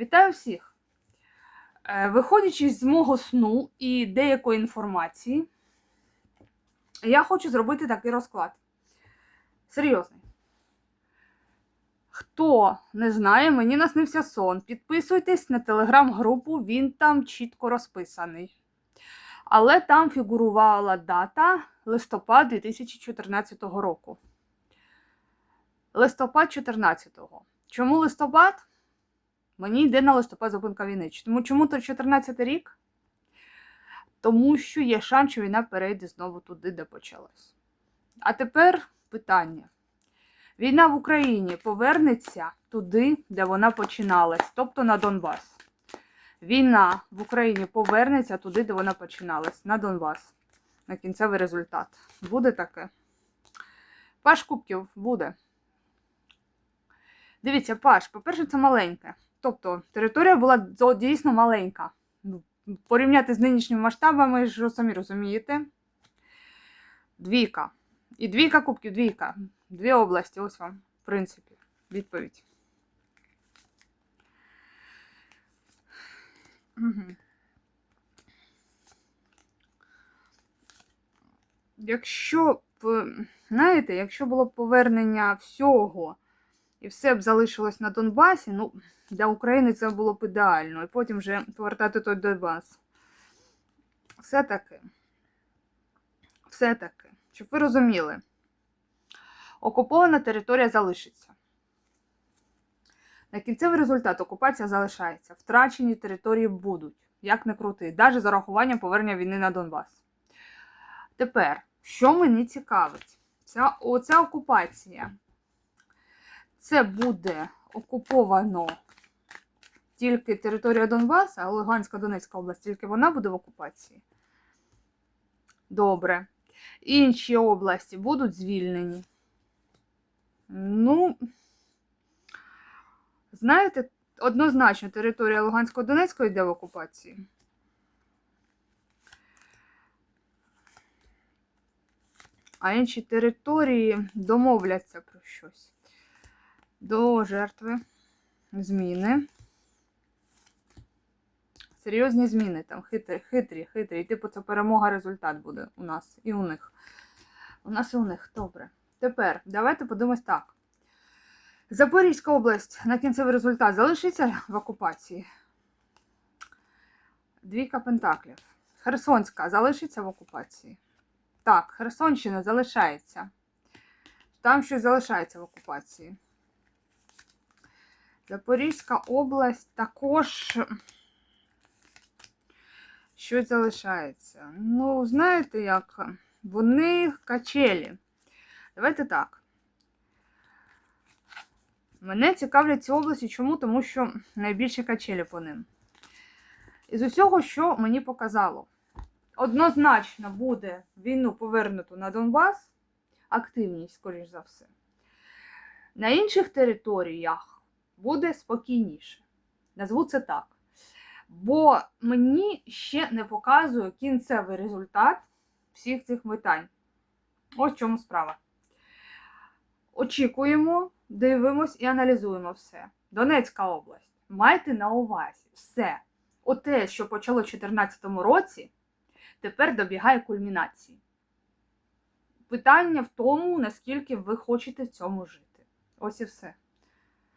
Вітаю всіх! Е, Виходячи з мого сну і деякої інформації, я хочу зробити такий розклад. Серйозний. Хто не знає, мені наснився сон. Підписуйтесь на телеграм-групу, він там чітко розписаний. Але там фігурувала дата листопад 2014 року. Листопад 14-го. Чому листопад? Мені йде на листопад зупинка війни. Тому чому то 14 рік? Тому що є шанс, що війна перейде знову туди, де почалась. А тепер питання. Війна в Україні повернеться туди, де вона починалась, тобто на Донбас. Війна в Україні повернеться туди, де вона починалась, на Донбас. На кінцевий результат. Буде таке? Паш Кубків буде. Дивіться, Паш, по-перше, це маленьке. Тобто територія була дійсно маленька. Ну, Порівняти з нинішніми масштабами, ж самі розумієте. Двійка. І двійка кубків, двійка. Дві області, ось вам, в принципі, відповідь. Якщо б, знаєте, якщо було повернення всього і все б залишилось на Донбасі, ну, для України це було б ідеально. І потім вже повертати той Донбас. Все-таки, все-таки, щоб ви розуміли, окупована територія залишиться. На кінцевий результат окупація залишається. Втрачені території будуть, як не крути, навіть з урахуванням повернення війни на Донбас. Тепер, що мені цікавить, ця, оця окупація. Це буде окуповано тільки територія Донбаса, а Луганська Донецька область, тільки вона буде в окупації. Добре. Інші області будуть звільнені. Ну, знаєте, однозначно територія Луганського Донецького йде в окупації. А інші території домовляться про щось. До жертви зміни. Серйозні зміни там, хитрі, хитрі, хитрі. Типу це перемога результат буде у нас і у них. У нас і у них. Добре. Тепер давайте подивимось так. Запорізька область на кінцевий результат залишиться в окупації. Двійка Пентаклів. Херсонська залишиться в окупації. Так, Херсонщина залишається. Там щось залишається в окупації. Запорізька область також щось залишається. Ну, знаєте як? Вони качелі. Давайте так. Мене цікавлять ці області. Чому? Тому що найбільше качелі по ним. Із усього, що мені показало, однозначно буде війну повернуту на Донбас, активність, скоріш за все. На інших територіях буде спокійніше. Назву це так. Бо мені ще не показує кінцевий результат всіх цих питань. Ось в чому справа. Очікуємо, дивимось і аналізуємо все. Донецька область. Майте на увазі все. Оте, що почало в 2014 році, тепер добігає кульмінації. Питання в тому, наскільки ви хочете в цьому жити. Ось і все.